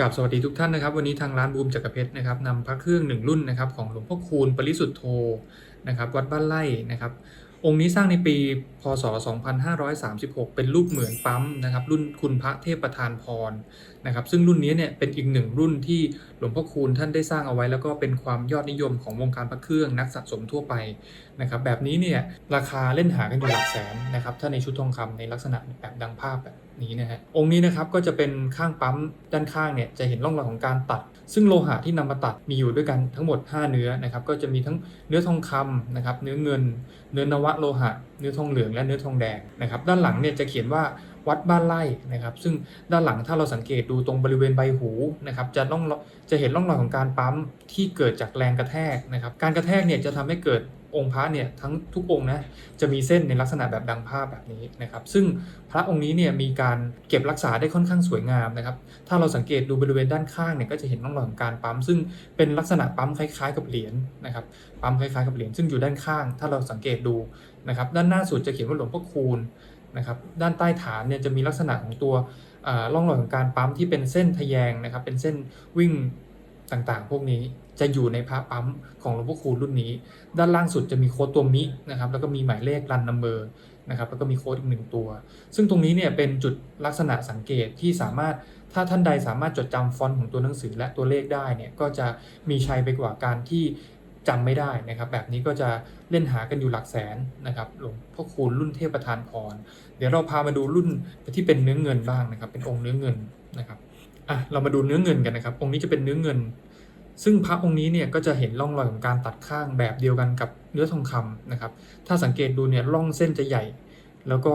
กับสวัสดีทุกท่านนะครับ วันนี้ทางร้านบูมจักรเพชรนะครับนำพระเครื่องหนึ่งรุ่นนะครับของหลวงพ่อคูณปริสุทธโธนะครับวัดบ้านไร่นะครับ องค์นี้สร้างในปีพศ 2536 เป็นรูปเหมือนปั๊มนะครับ รุ่นคุณพระเทพประธานพรนะครับ ซึ่งรุ่นนี้เนี่ยเป็นอีกหนึ่งรุ่นที่หลวงพ่อคูณท่านได้สร้างเอาไว้ แล้วก็เป็นความยอดนิยมของวงการพระเครื่องนักสะสมทั่วไปนะครับ แบบนี้เนี่ยราคาเล่นหากันอยู่หลักแสนนะครับ ถ้าในชุดทองคำในลักษณะแบบดังภาพแบบนี้นะฮะองค์นี้นะครับก็จะเป็นข้างปั๊มด้านข้างเนี่ยจะเห็นร่องรอยของการตัด ซึ่งโลหะที่นำมาตัดมีอยู่ด้วยกันทั้งหมด 5 เนื้อนะครับก็จะมีทั้งเนื้อทองคำนะครับเนื้อเงิน เนื้อนวะโลหะ เนื้อทองเหลืองและเนื้อทองแดงนะครับด้านหลังเนี่ยจะเขียนว่าวัดบ้านไร่นะครับ ซึ่งด้านหลังถ้าเราสังเกตดูตรงบริเวณใบหูนะครับจะต้องจะเห็นร่องรอยของการปั๊มที่เกิดจากแรงกระแทกนะครับการกระแทกเนี่ยจะทำให้เกิด องค์พระเนี่ยทั้งทุกองค์นะจะมีเส้นในลักษณะแบบดังภาพแบบนี้นะครับ ซึ่งพระองค์นี้เนี่ยมีการเก็บรักษาได้ค่อนข้างสวยงามนะครับ ถ้าเราสังเกตดูบริเวณด้านข้างเนี่ยก็จะเห็นร่องรอยของการปั๊ม ซึ่งเป็นลักษณะปั๊มคล้ายๆกับเหรียญนะครับปั๊มคล้ายๆกับเหรียญซึ่งอยู่ด้านข้าง ถ้าเราสังเกตดูนะครับด้านหน้าสุดจะเขียนว่าหลวงพ่อคูณนะครับด้านใต้ฐานเนี่ยจะมีลักษณะของตัวอ่าร่องรอยของการปั๊มที่เป็นเส้นทะแยงนะครับเป็นเส้นวิ่ง ต่างๆ พวกนี้จะอยู่ในพระปั๊มของหลวงพ่อคูณรุ่นนี้ ด้านล่างสุดจะมีโค้ดตัวมินะครับ แล้วก็มีหมายเลขรันนัมเบอร์นะครับ แล้วก็มีโค้ดอีกหนึ่งตัว ซึ่งตรงนี้เนี่ยเป็นจุดลักษณะสังเกตที่สามารถถ้าท่านใดสามารถจดจำฟอนต์ของตัวหนังสือและตัวเลขได้เนี่ยก็จะมีชัยไปกว่าการที่จำไม่ได้นะครับ แบบนี้ก็จะเล่นหากันอยู่หลักแสนนะครับหลวงพ่อคูณรุ่นเทพประธานพร เดี๋ยวเราพามาดูรุ่นที่เป็นเนื้อเงินบ้างนะครับ เป็นองค์เนื้อเงินนะครับ อะเรามาดูเนื้อเงินกันนะครับ องค์นี้จะเป็นเนื้อเงิน ซึ่งพระองค์นี้เนี่ยก็จะเห็นร่องรอยของการตัดข้างแบบเดียวกันกับเนื้อทองคำนะครับ ถ้าสังเกตดูเนี่ยร่องเส้นจะใหญ่ แล้วก็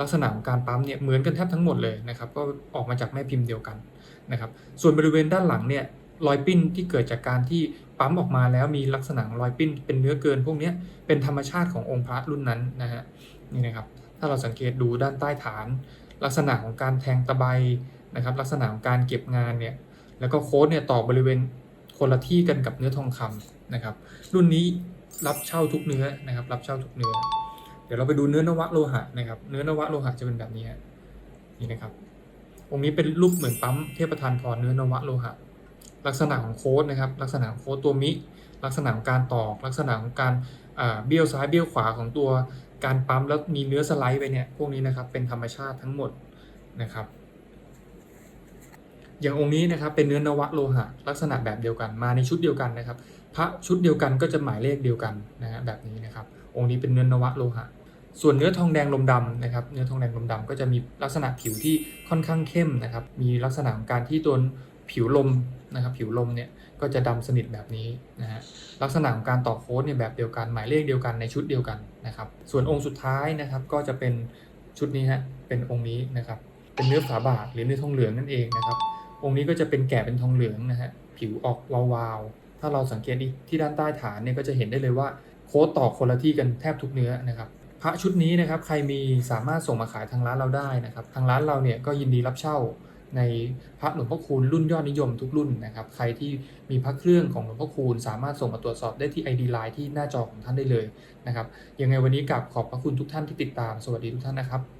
ลักษณะของการปั๊มเนี่ยเหมือนกันแทบทั้งหมดเลยนะครับ ก็ออกมาจากแม่พิมพ์เดียวกันนะครับ ส่วนบริเวณด้านหลังเนี่ยรอยปิ้นที่เกิดจากการที่ปั๊มออกมาแล้วมีลักษณะรอยปิ้นเป็นเนื้อเกิน พวกเนี้ยเป็นธรรมชาติขององค์พระรุ่นนั้นนะฮะนี่นะครับ ถ้าเราสังเกตดูด้านใต้ฐาน ลักษณะของการแทงตะไบนะครับ ลักษณะของการเก็บงานเนี่ยแล้วก็โค้ดเนี่ยต่อบริเวณคนละที่กันกับเนื้อทองคำนะครับ รุ่นนี้รับเช่าทุกเนื้อนะครับ รับเช่าทุกเนื้อ เดี๋ยวเราไปดูเนื้อนวะโลหะนะครับ เนื้อนวะโลหะจะเป็นแบบนี้นี่นะครับองค์นี้เป็นรูปเหมือนปั๊มเทพประธานพรเนื้อนวะโลหะ ลักษณะของโค้ดนะครับ ลักษณะของโค้ดตัวมิ ลักษณะของการตอก ลักษณะของการเบี้ยวซ้ายเบี้ยวขวาของตัว การปั๊มแล้วมีเนื้อสไลด์ไปเนี่ยพวกนี้นะครับเป็นธรรมชาติทั้งหมดนะครับ อย่างองค์นี้นะครับเป็นเนื้อนวะโลหะ ลักษณะแบบเดียวกันมาในชุดเดียวกันนะครับ พระชุดเดียวกันก็จะหมายเลขเดียวกันนะฮะแบบนี้นะครับ องค์นี้เป็นเนื้อนวะโลหะ ส่วนเนื้อทองแดงลมดำนะครับ เนื้อทองแดงลมดำก็จะมีลักษณะผิวที่ค่อนข้างเข้มนะครับ มีลักษณะของการที่ตัว ผิวลมนะครับผิวลมเนี่ยก็จะดำสนิทแบบนี้นะฮะลักษณะของการต่อโค้ดเนี่ยแบบเดียวกันหมายเลขเดียวกันในชุดเดียวกันนะครับ ส่วนองค์สุดท้ายนะครับก็จะเป็นชุดนี้ฮะเป็นองค์นี้นะครับเป็นเนื้อฝาบาทหรือเนื้อทองเหลืองนั่นเองนะครับ องค์นี้ก็จะเป็นแกะเป็นทองเหลืองนะฮะผิวออกวาวๆถ้าเราสังเกตที่ด้านใต้ฐานเนี่ยก็จะเห็นได้เลยว่าโค้ดต่อคนละที่กันแทบทุกเนื้อนะครับพระชุดนี้นะครับใครมีสามารถส่งมาขายทางร้านเราได้นะครับ ทางร้านเราเนี่ยก็ยินดีรับเช่า ในพระหลวงพ่อคูณรุ่นยอดนิยมทุกรุ่นนะครับ ใครที่มีพระเครื่องของหลวงพ่อคูณสามารถส่งมาตรวจสอบได้ที่ ID Line ที่หน้าจอของท่านได้เลยนะครับ ยังไงวันนี้กับขอบพระคุณทุกท่านที่ติดตาม สวัสดีทุกท่านนะครับ